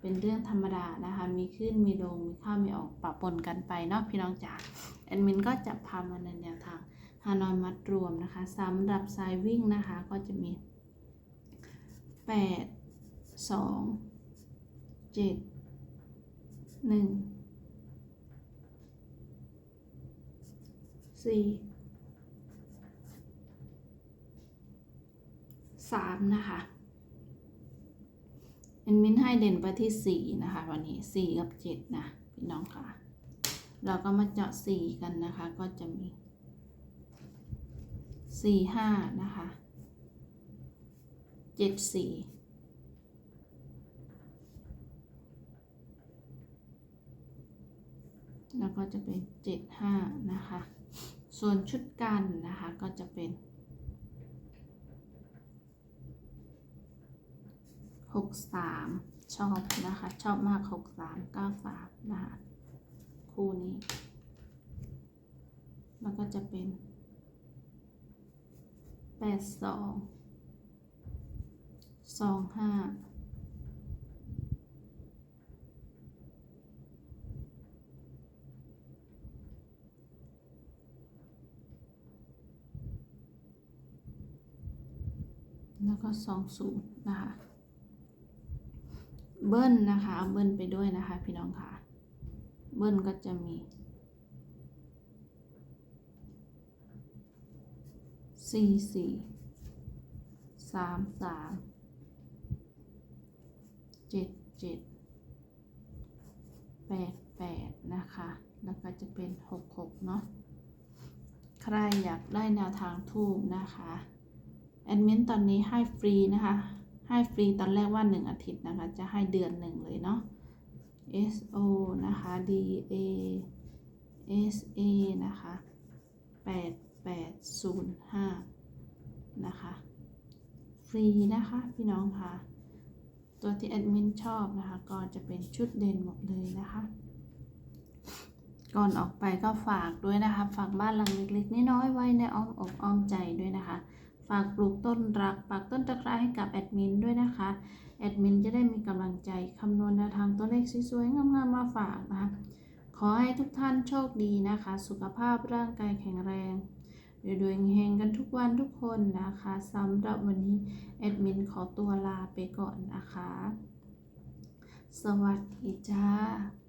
เป็นเรื่องธรรมดานะคะ มีขึ้นมีลง มีเข้ามีออกปะปนกันไปเนาะพี่น้องจ๋าแอดมินก็จะพามาในแนวทางฮานอยมัดรวมนะคะสำหรับสายวิ่งนะคะก็จะมี 8 2 7 1 4 3 นะคะ แอดมินให้เด่นไปที่ 4 นะคะ วันนี้ 4 กับ 7 นะ พี่น้องค่ะ เราก็มาเจาะ 4 กันนะคะ ก็จะมี 4 5 นะคะ 7 4แล้วก็จะเป็น 7 5 นะคะ ส่วนชุดกันนะคะก็จะเป็นห กสามชอบนะคะ ชอบมากหกสามเก้าสามนะคะคู่นี้ แล้วก็จะเป็นแปดสองสองห้าแล้วก็สองศูนย์นะคะ เบิ้ลนะคะเอาเบิ้ลไปด้วยนะคะ พี่น้องค่ะ เบิ้ลก็จะมีสี่สี่สามสามเจ็ดเจ็ดแปดแปดนะคะ แล้วก็จะเป็นหกหกเนาะใครอยากได้แนวทางทูบนะคะ แอดมินตอนนี้ให้ฟรีนะคะ ให้ฟรีตอนแรกว่า 1 อาทิตย์นะคะ จะให้เดือนหนึ่งเลยเนาะ S O นะคะ D A S A นะคะ8805 นะคะ ฟรีนะคะพี่น้องค่ะ ตัวที่แอดมินชอบนะคะ ก็จะเป็นชุดเด่นหมดเลยนะคะ ก่อนออกไปก็ฝากด้วยนะคะ ฝากบ้านหลังเล็กๆน้อยๆไว้ในอ้อมอกอ้อมใจด้วยนะคะ ฝากปลูกต้นรักปักต้นตะไคร้ให้กับแอดมินด้วยนะคะ แอดมินจะได้มีกำลังใจคำนวณแนวทางตัวเลขสวยๆงามๆมาฝากนะคะ ขอให้ทุกท่านโชคดีนะคะ สุขภาพร่างกายแข็งแรงรวยๆเฮงกันทุกวันทุกคนนะคะสำหรับวันนี้แอดมินขอตัวลาไปก่อนนะคะ สวัสดีจ้า